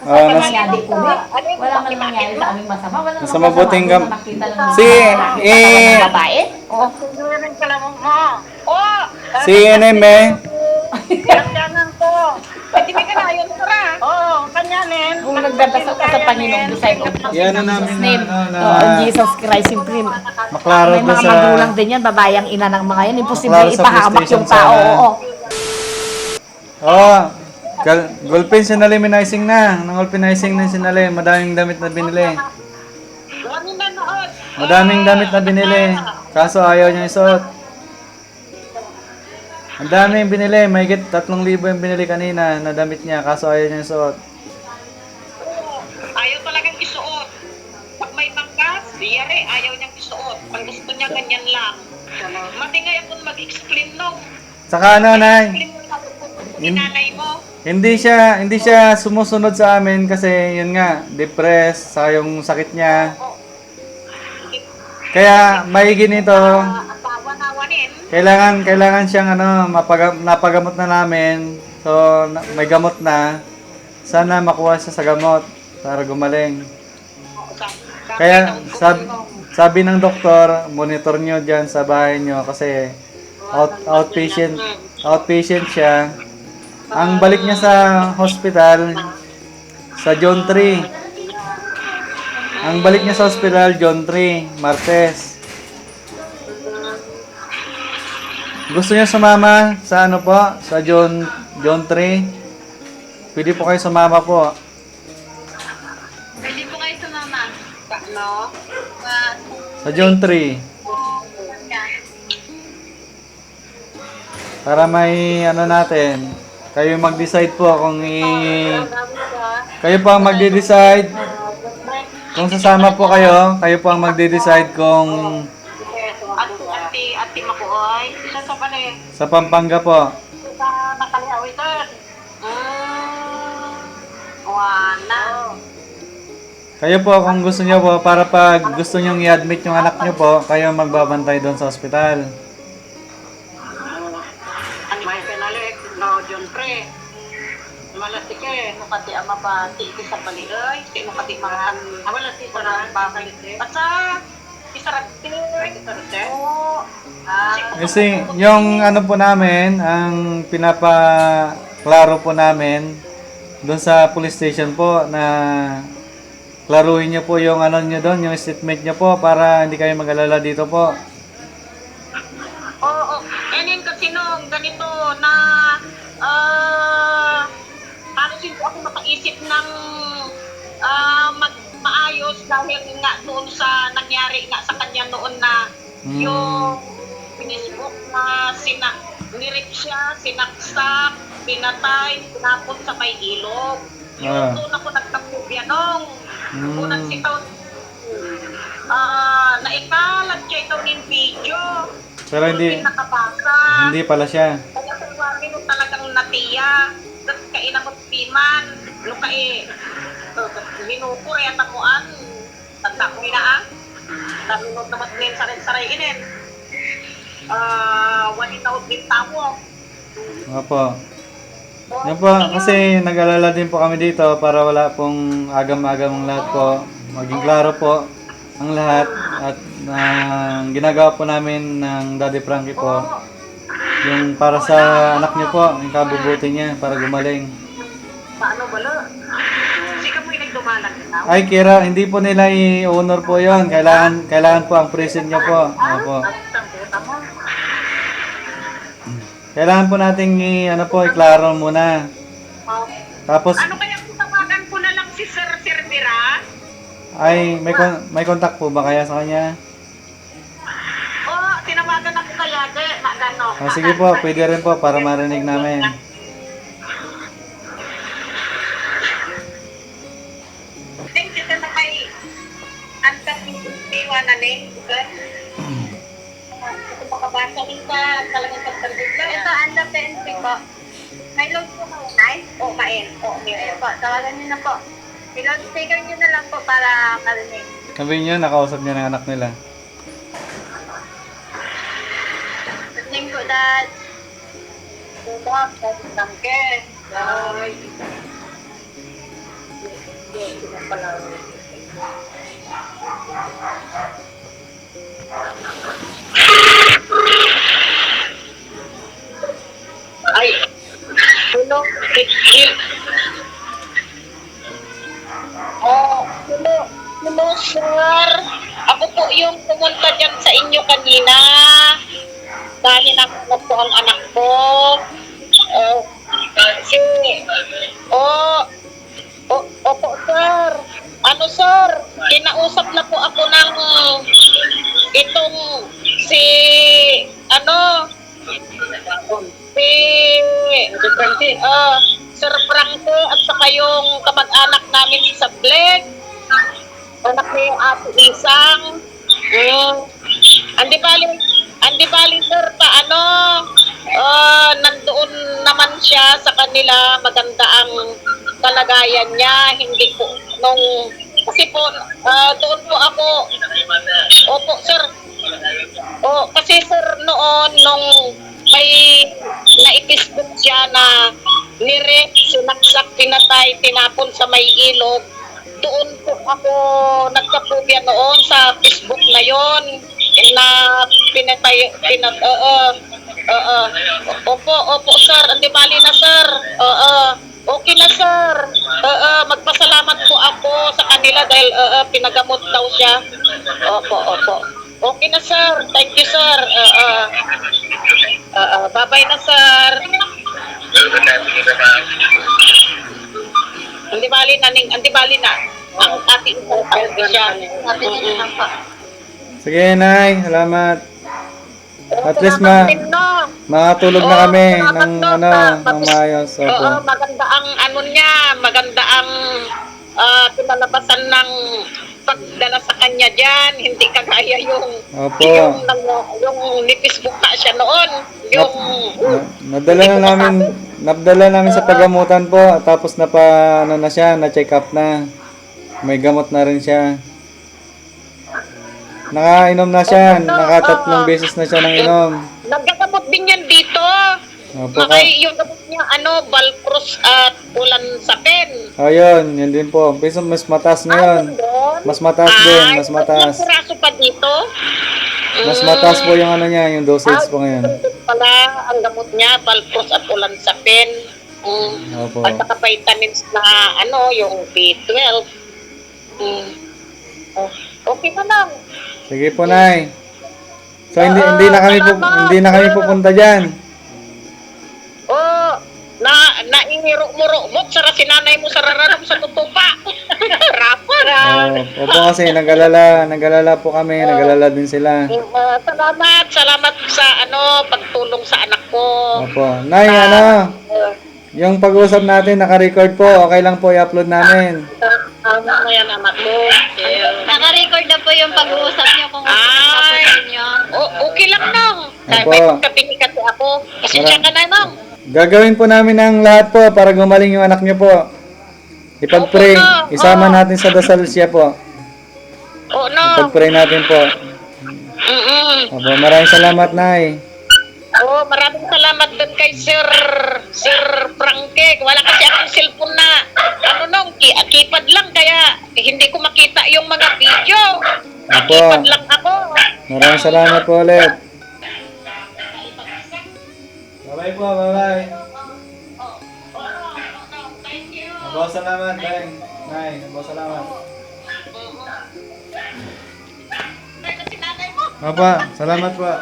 Ah, nas- nangyari po eh. Wala man nangyari sa aming masama. Wala Nasa namang mabuting masama gam- nakita lang Si, eh, ng babae. Oh. Ka lang mo. Oh! Si eh. Kailangan ko. Pwede ka na yun, Sara. Oo, kanyanin. Kung nagdadasal ka sa Panginoon, beside of Yan na namin name. na, ano, Oo, na Jesus Christ, siyempre. maklaro May doon mga sa... magulang din yan, babayang ina ng mga yan. Imposible Klaro sa ipahamak PlayStation yung tao. sana. Oo. Oo. Gal- Gulpin sinaliminizing na. Nang gulpinizing na sinali. Madaming damit na binili. Dami. Madaming damit na binili. Kaso ayaw niya isuot. Ang daming binili. May 3,000 yung binili kanina na damit niya. Kaso ayaw niya isuot. Ayaw talagang isuot. Pag may pangkas, diyari, ayaw niyang isuot. Ang gusto niya, ganyan lang. Matingay ako mag-explain nung. Saka ano, Nay? Lang kung inanay mo. Hindi siya hindi siya sumusunod sa amin kasi yun nga, depressed sa yung sakit niya. Kaya maigi nito, Asawa-nawanin. kailangan kailangan siyang ano, mapag, napagamot na namin. So may gamot na. Sana makuha siya sa gamot para gumaling. Kaya sab, sabi ng doktor, monitor niyo diyan sa bahay niyo kasi out, outpatient outpatient siya. Ang balik niya sa hospital sa John 3. Ang balik niya sa hospital John 3, Martes. Gusto niya sumama sa ano po, sa John John 3. Pwede po kayo sumama po. Pwede po kayo sumama. No? Sa John 3. Para may ano natin, kayo mag-decide po kung i... Kayo po ang magde-decide kung sasama po kayo, kayo po ang magde-decide kung ate, ate Makuoy. Isa sa pala eh. sa Pampanga po. Sa nakaliaw ito. Wala. Kayo po kung gusto niyo po para pag gusto niyo i-admit yung anak niyo po, kayo magbabantay doon sa ospital. May penalik, no, John Pre. Malati ka eh, nukati ama pa, ti ko sa paligoy, ti nukati mga, wala ti sa rang papalit eh. At sa, isarap ti, ti. Oo. Ah, Kasi yung ano po namin, ang pinapaklaro po namin doon sa police station po na klaruhin niyo po yung ano niyo doon, yung statement niyo po para hindi kayo mag-alala dito po. Nung ganito na ah paano din po ako makaisip ng ah, mag maayos dahil nga doon sa nangyari nga sa kanya noon na Hmm. yung Facebook na sina nirip siya, sinaksak, pinatay, tinapon sa may ilog. Yung Ah. doon ako nagkakubya nung Hmm. unang sitaw ah naikalat siya ito ng video. Pero hindi Yung nakabasa. hindi pala siya. Kaya sa mga minut talagang natiya. Tapos kainamot piman. Ano ka eh. Minuto eh. Tamuan. Tanda ko na ah. Taminot naman din saray-saray inin. Ah, wali na din tamo. Opo. Yan po, kasi nag-alala din po kami dito para wala pong agam-agam ang lahat po. Maging klaro po ang lahat at ang ginagawa po namin ng Daddy Frankie po yung para sa anak niyo po, yung kabubuti niya para gumaling. Paano bala? Sika mo yung nagdumalag na. Ay Kira, hindi po nila i-honor po yon. Kailangan, kailangan po ang present niyo po. Opo. Mo. Kailangan po nating i, ano po, i-klaro muna. Tapos, Ano ay, may, kon- may contact po ba kaya sa kanya? Oo, tinawagan ako kaya. Kaya, magano. Ah, sige po, pwede rin po para marinig namin. Thank you na kay Antas yung Tiwa na name. Okay? Kung makabasa din ka, talagang pagtarbit lang. Ito, under the entry po. May load po kayo, Nay? Oo, main. Oo, meron. po, tawagan niyo na po. I-load sticker niyo na lang po para karinig. Sabihin niyo, nakausap niya ng anak nila. Good name po, Dad. Tumak, tangke. Ay. sino pala. Ay, hello, Kitty. Oh, hello, hello, sir. Ako po yung pumunta dyan sa inyo kanina. Dahil nakuha po ang anak ko. Oh, si, oh, oh, opo, sir. Ano, sir? Kinausap na po ako ng itong si, ano, si, ah, Sir Franco at saka yung kamag-anak namin sa Bleg. Anak ni yung Ate Isang. Mm. Andi bali, andi bali sir, pa ano, ah, nandoon naman siya sa kanila, maganda ang kalagayan niya, hindi po, nung, kasi po, ah, doon po ako, opo sir, oh, kasi sir, noon, nung may naipis doon siya na nirep, sinaksak, pinatay, tinapon sa may ilog, doon po ako nagkapubya noon sa Facebook na yon na pinatay, pinat, oo, oo, opo, opo sir, hindi bali na sir, oo, okay na sir, oo, magpasalamat po ako sa kanila dahil oo, pinagamot daw siya, opo, opo, okay na sir, thank you sir, oo, oo, bye-bye na sir, hindi bali na, ning, hindi bali na, ang ating okay siya. Sige, Nay. Salamat. At least ma-? Makatulog na kami ng no, ano, ng maayos. Opo. Oo, maganda ang ano niya, maganda ang pinalabasan ng pagdala sa kanya dyan. Hindi kagaya yung Opo. yung, nang, yung ni-Facebook na siya noon. Yung Na- nadala na namin, nadala namin sa paggamutan po. Tapos na pa, ano na siya, na-check up na. May gamot na rin siya. Nakainom na siya. Nakatatlong beses na siya nang inom. nagkakamot din yan dito. Opo ka. Yung gamot niya, ano, Balcros at Ulan sa pen. Ayun, yun din po. Pero mas mataas ngayon. Mas mataas din, mas mataas. May piraso pa dito. Mas mataas po yung ano niya, yung dosage po ngayon. Pala ang gamot niya, Balcros at Ulan sa pen. Mm. Opo. At saka vitamins na ano, yung B12. Mm. Oh, Okay na lang. Sige po, Nay. So hindi hindi na kami pu- hindi na kami pupunta diyan. Oh, na naingiro-muro mo sa sinanay mo sa rararam sa tutupa. Rapper. Oh, opo kasi nag-alala, nag-alala po kami, nag-alala din sila. Uh, salamat, salamat sa ano pagtulong sa anak ko. Opo. Nay, ano? Uh, Yung pag-uusap natin naka-record po. Okay lang po i-upload namin. Tama na yan, anak ko. Naka-record na po yung pag-uusap niyo kung gusto niyo Ay. po ninyo. O- okay lang nang. Opo. may pagkabili kasi ako. Kasi siya ka na nang. Gagawin po namin ang lahat po para gumaling yung anak niyo po. Ipag-pray. Na. Isama natin sa dasal siya po. Oo no. Ipag-pray natin po. Mm-mm. Opo, maraming salamat, Nay. Oo, maraming salamat doon kay Sir Sir Franke. Wala kasi akong cellphone na ano nung ki keypad lang kaya hindi ko makita yung mga video. Opo. Keypad lang ako. Maraming salamat po ulit. Bye-bye po, bye-bye. Abo, salamat, Beng. Nay, abo, salamat. Opo, salamat po.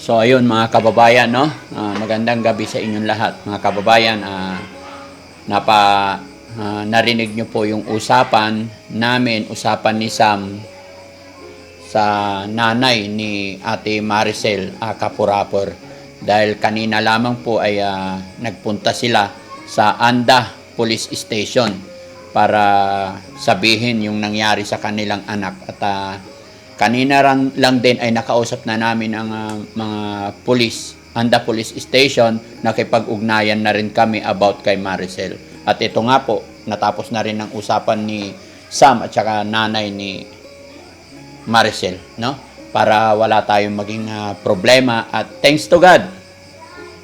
So ayun mga kababayan no, Ah, magandang gabi sa inyong lahat mga kababayan. Ah, napa ah, narinig niyo po yung usapan namin, usapan ni Sam sa nanay ni Ate Maricel ah, Kapurapor. Dahil kanina lamang po ay ah, nagpunta sila sa Anda Police Station para sabihin yung nangyari sa kanilang anak at ah, Kanina lang, lang din ay nakausap na namin ang ah, mga police, Anda Police Station, nakipag-ugnayan na rin kami about kay Maricel. At ito nga po, natapos na rin ang usapan ni Sam at saka nanay ni Maricel, no? Para wala tayong maging ah, problema at thanks to God,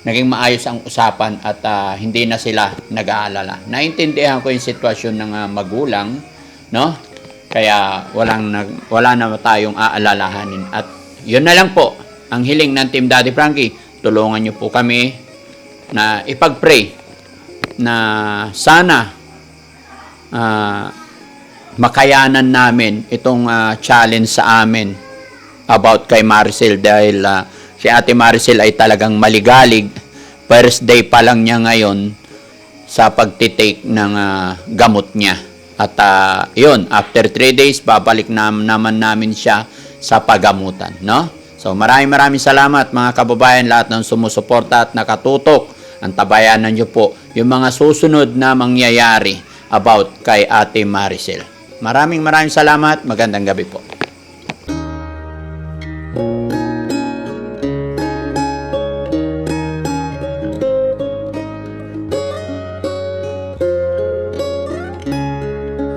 naging maayos ang usapan at ah, hindi na sila nag-aalala. Naintindihan ko yung sitwasyon ng ah, magulang, no? Kaya walang nag, wala na tayong aalalahanin. At yun na lang po, ang hiling ng Team Daddy Frankie, tulungan niyo po kami na ipag-pray na sana ah, makayanan namin itong ah, challenge sa amin about kay Maricel dahil ah, si Ate Maricel ay talagang maligalig. First day pa lang niya ngayon sa pagtitake ng ah, gamot niya. At ah, yun, after 3 days, babalik na, naman namin siya sa pagamutan. No? So maraming maraming salamat mga kababayan lahat ng sumusuporta at nakatutok. Ang tabayanan niyo po yung mga susunod na mangyayari about kay Ate Maricel. Maraming maraming salamat. Magandang gabi po.